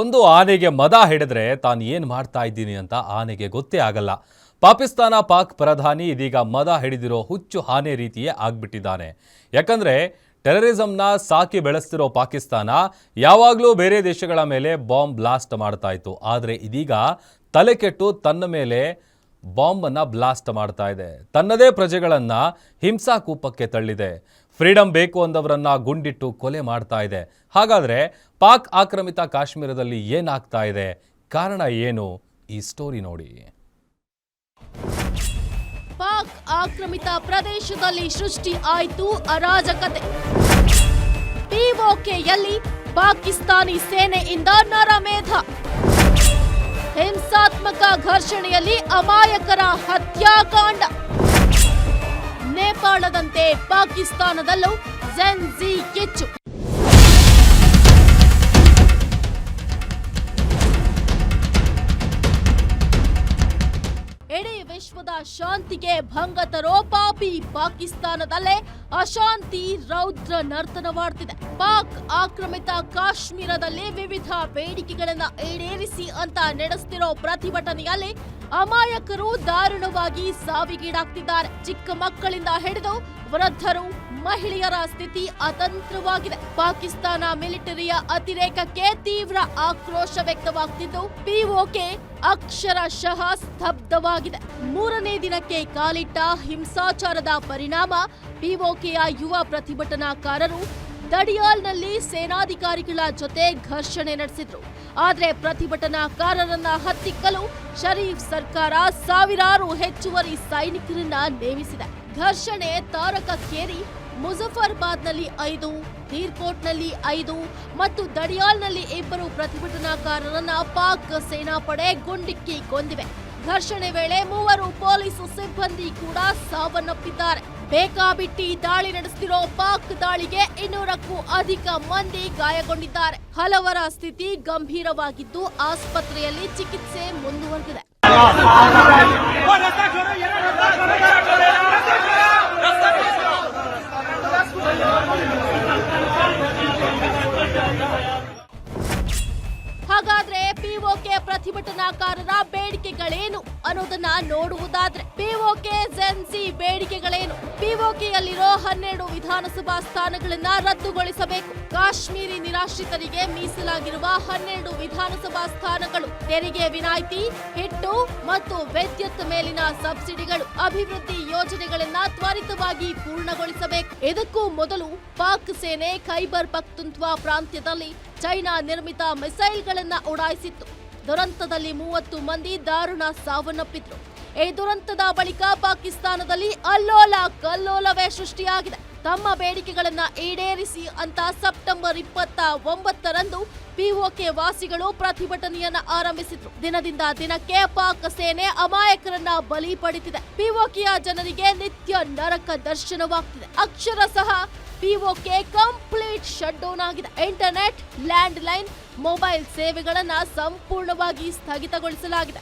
ಒಂದು ಆನೆಗೆ ಮದ ಹಿಡಿದ್ರೆ ತಾನು ಏನು ಮಾಡ್ತಾ ಇದ್ದೀನಿ ಅಂತ ಆನೆಗೆ ಗೊತ್ತೇ ಆಗಲ್ಲ. ಪಾಕಿಸ್ತಾನ ಪಾಕ್ ಪ್ರಧಾನಿ ಇದೀಗ ಮದ ಹಿಡಿದಿರೋ ಹುಚ್ಚು ಆನೆ ರೀತಿಯೇ ಆಗ್ಬಿಟ್ಟಿದ್ದಾನೆ. ಯಾಕಂದ್ರೆ ಟೆರರಿಸಂನ ಸಾಕಿ ಬೆಳೆಸ್ತಿರೋ ಪಾಕಿಸ್ತಾನ ಯಾವಾಗಲೂ ಬೇರೆ ದೇಶಗಳ ಮೇಲೆ ಬಾಂಬ್ ಬ್ಲಾಸ್ಟ್ ಮಾಡ್ತಾ ಇತ್ತು. ಆದರೆ ಇದೀಗ ತಲೆಕೆಟ್ಟು ತನ್ನ ಮೇಲೆ ಬಾಂಬನ್ನ ಬ್ಲಾಸ್ಟ್ ಮಾಡ್ತಾ ಇದೆ. ತನ್ನದೇ ಪ್ರಜೆಗಳನ್ನು ಹಿಂಸಾಕೂಪಕ್ಕೆ ತಳ್ಳಿದೆ. ಫ್ರೀಡಂ ಬೇಕು ಅಂದವರನ್ನ ಗುಂಡಿಟ್ಟು ಕೊಲೆ ಮಾಡ್ತಾ ಇದೆ. ಹಾಗಾದ್ರೆ ಪಾಕ್ ಆಕ್ರಮಿತ ಕಾಶ್ಮೀರದಲ್ಲಿ ಏನಾಗ್ತಾ ಇದೆ? ಕಾರಣ ಏನು? ಈ ಸ್ಟೋರಿ ನೋಡಿ. ಪಾಕ್ ಆಕ್ರಮಿತ ಪ್ರದೇಶದಲ್ಲಿ ಸೃಷ್ಟಿ ಆಯಿತು ಅರಾಜಕತೆ. ಪಿಒಕೆಯಲ್ಲಿ ಪಾಕಿಸ್ತಾನಿ ಸೇನೆಯಿಂದ ನರಮೇಧ. ಹಿಂಸಾತ್ಮಕ ಘರ್ಷಣೆಯಲ್ಲಿ ಅಮಾಯಕರ ಹತ್ಯಾಕಾಂಡ. ನೇಪಾಳದಂತೆ ಪಾಕಿಸ್ತಾನದಲ್ಲೂ ಜೆನ್ಜಿ ಕಿಚ್ಚು. ಇಡೀ ವಿಶ್ವದ ಶಾಂತಿಗೆ ಭಂಗ ತರೋ ಪಾಪಿ ಪಾಕಿಸ್ತಾನದಲ್ಲೇ ಅಶಾಂತಿ, ರೌದ್ರ ನರ್ತನವಾಡ್ತಿದೆ. ಪಾಕ್ ಆಕ್ರಮಿತ ಕಾಶ್ಮೀರದಲ್ಲಿ ವಿವಿಧ ಬೇಡಿಕೆಗಳನ್ನು ಈಡೇರಿಸಿ ಅಂತ ನಡೆಸ್ತಿರೋ ಪ್ರತಿಭಟನೆಯಲ್ಲಿ ಅಮಾಯಕರು ದಾರುಣವಾಗಿ ಸಾವಿಗೀಡಾಗ್ತಿದ್ದಾರೆ. ಚಿಕ್ಕ ಮಕ್ಕಳಿಂದ ಹಿಡಿದು ವೃದ್ಧರು, ಮಹಿಳೆಯರ ಸ್ಥಿತಿ ಅತಂತ್ರವಾಗಿದೆ. ಪಾಕಿಸ್ತಾನ ಮಿಲಿಟರಿಯ ಅತಿರೇಕಕ್ಕೆ ತೀವ್ರ ಆಕ್ರೋಶ ವ್ಯಕ್ತವಾಗ್ತಿದ್ದು, ಪಿಒಕೆ ಅಕ್ಷರಶಃ ಸ್ತಬ್ಧವಾಗಿದೆ. ಮೂರನೇ ದಿನಕ್ಕೆ ಕಾಲಿಟ್ಟ ಹಿಂಸಾಚಾರದ ಪರಿಣಾಮ ಪಿಒಕೆಯ ಯುವ ಪ್ರತಿಭಟನಾಕಾರರು ದಡಿಯಾಲ್ನಲ್ಲಿ ಸೇನಾಧಿಕಾರಿಗಳ ಜೊತೆ ಘರ್ಷಣೆ ನಡೆಸಿದ್ರು. ಆದರೆ ಪ್ರತಿಭಟನಾಕಾರರನ್ನ ಹತ್ತಿಕ್ಕಲು ಶರೀಫ್ ಸರ್ಕಾರ ಸಾವಿರಾರು ಹೆಚ್ಚುವರಿ ಸೈನಿಕರನ್ನ ನೇಮಿಸಿದೆ. ಘರ್ಷಣೆ ತಾರಕಕ್ಕೇರಿ ಮುಜಫರ್ಬಾದ್ನಲ್ಲಿ ಐದು ಧೀರ್ಕೋಟ್ನಲ್ಲಿ ಐದು ಮತ್ತು ದಡಿಯಾಲ್ನಲ್ಲಿ ಇಬ್ಬರು ಪ್ರತಿಭಟನಾಕಾರರನ್ನ ಪಾಕ್ ಸೇನಾಪಡೆ ಗುಂಡಿಕ್ಕಿ ಕೊಂದಿವೆ. ಘರ್ಷಣೆ ವೇಳೆ ಮೂವರು ಪೊಲೀಸ್ ಸಿಬ್ಬಂದಿ ಕೂಡ ಸಾವನ್ನಪ್ಪಿದ್ದಾರೆ. ಬೇಕಾಬಿಟ್ಟಿ ದಾಳಿ ನಡೆಸುತ್ತಿರೋ ಪಾಕ್ ದಾಳಿಗೆ ಇನ್ನೂರಕ್ಕೂ ಅಧಿಕ ಮಂದಿ ಗಾಯಗೊಂಡಿದ್ದಾರೆ. ಹಲವರ ಸ್ಥಿತಿ ಗಂಭೀರವಾಗಿದ್ದು ಆಸ್ಪತ್ರೆಯಲ್ಲಿ ಚಿಕಿತ್ಸೆ ಮುಂದುವರೆದಿದೆ. ಪ್ರತಿಭಟನಾಕಾರರ ಬೇಡಿಕೆಗಳೇನು ಅನ್ನೋದನ್ನ ನೋಡುವುದಾದ್ರೆ ಪಿಒಕೆ ಜೆನ್ಸಿ ಬೇಡಿಕೆಗಳೇನು? ಪಿಒಕೆಯಲ್ಲಿರೋ ಹನ್ನೆರಡು ವಿಧಾನಸಭಾ ಸ್ಥಾನಗಳನ್ನ ರದ್ದುಗೊಳಿಸಬೇಕು. ಕಾಶ್ಮೀರಿ ನಿರಾಶ್ರಿತರಿಗೆ ಮೀಸಲಾಗಿರುವ ಹನ್ನೆರಡು ವಿಧಾನಸಭಾ ಸ್ಥಾನಗಳು ತೆರಿಗೆ ವಿನಾಯಿತಿ, ಹಿಟ್ಟು ಮತ್ತು ವಿದ್ಯುತ್ ಮೇಲಿನ ಸಬ್ಸಿಡಿಗಳು ಅಭಿವೃದ್ಧಿ ಯೋಜನೆಗಳನ್ನ ತ್ವರಿತವಾಗಿ ಪೂರ್ಣಗೊಳಿಸಬೇಕು. ಇದಕ್ಕೂ ಮೊದಲು ಪಾಕ್ ಸೇನೆ, ಖೈಬರ್ ಪಕ್ತುಂತ್ವ ಪ್ರಾಂತ್ಯದಲ್ಲಿ ಚೈನಾ ನಿರ್ಮಿತ ಮಿಸೈಲ್ಗಳನ್ನ ಉಡಾಯಿಸಿತ್ತು. ದುರಂತದಲ್ಲಿ ಮೂವತ್ತು ಮಂದಿ ದಾರುಣ ಸಾವನ್ನಪ್ಪಿದ್ರು. ಈ ದುರಂತದ ಬಳಿಕ ಪಾಕಿಸ್ತಾನದಲ್ಲಿ ಅಲ್ಲೋಲ ಕಲ್ಲೋಲವೇ ಸೃಷ್ಟಿಯಾಗಿದೆ. ತಮ್ಮ ಬೇಡಿಕೆಗಳನ್ನ ಈಡೇರಿಸಿ ಅಂತ ಸೆಪ್ಟೆಂಬರ್ ಇಪ್ಪತ್ತ ಒಂಬತ್ತರಂದು ಪಿಒಕೆ ವಾಸಿಗಳು ಪ್ರತಿಭಟನೆಯನ್ನ ಆರಂಭಿಸಿದ್ರು. ದಿನದಿಂದ ದಿನಕ್ಕೆ ಪಾಕ್ ಸೇನೆ ಅಮಾಯಕರನ್ನ ಬಲಿ ಪಡಿತಿದೆ. ಪಿಒಕೆಯ ಜನರಿಗೆ ನಿತ್ಯ ನರಕ ದರ್ಶನವಾಗ್ತಿದೆ. ಅಕ್ಷರಶಃ ಪಿಒಕೆ ಕಂಪ್ಲೀಟ್ ಶಟ್ ಡೌನ್ ಆಗಿದೆ. ಇಂಟರ್ನೆಟ್ ಲ್ಯಾಂಡ್ ಲೈನ್ ಮೊಬೈಲ್ ಸೇವೆಗಳನ್ನು ಸಂಪೂರ್ಣವಾಗಿ ಸ್ಥಗಿತಗೊಳಿಸಲಾಗಿದೆ.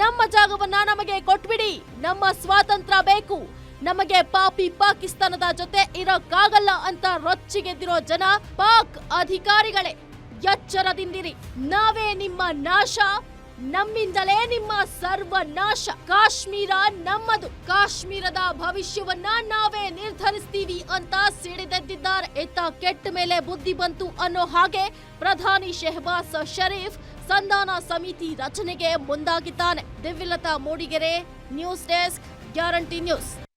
ನಮ್ಮ ಜಾಗವನ್ನ ನಮಗೆ ಕೊಟ್ಬಿಡಿ. ನಮ್ಮ ಸ್ವಾತಂತ್ರ್ಯ ಬೇಕು. ನಮಗೆ ಪಾಪಿ ಪಾಕಿಸ್ತಾನದ ಜೊತೆ ಇರೋಕ್ಕಾಗಲ್ಲ ಅಂತ ರೊಚ್ಚಿಗೆದ್ದಿರೋ ಜನ ಪಾಕ್ ಅಧಿಕಾರಿಗಳೇ. ಎಚ್ಚರದಿಂದಿರಿ. ನಾವೇ ನಿಮ್ಮ ನಾಶ. ನಮ್ಮಿಂದಲೇ ನಿಮ್ಮ ಸರ್ವನಾಶ ಕಾಶ್ಮೀರ ನಮ್ಮದು. ಕಾಶ್ಮೀರದ ಭವಿಷ್ಯವನ್ನ ನಾವೇ ನಿರ್ಧರಿಸ್ತೀವಿ ಅಂತ ಸಿಡಿದೆದ್ದಿದ್ದಾರೆ. ಇತ್ತ ಕೆಟ್ಟ ಮೇಲೆ ಬುದ್ಧಿ ಬಂತು ಅನ್ನೋ ಹಾಗೆ ಪ್ರಧಾನಿ ಶೆಹಬಾಸ್ ಶರೀಫ್ ಸಂಧಾನ ಸಮಿತಿ ರಚನೆಗೆ ಮುಂದಾಗಿದ್ದಾನೆ. Divyalatha Mudigere, news desk, guarantee news.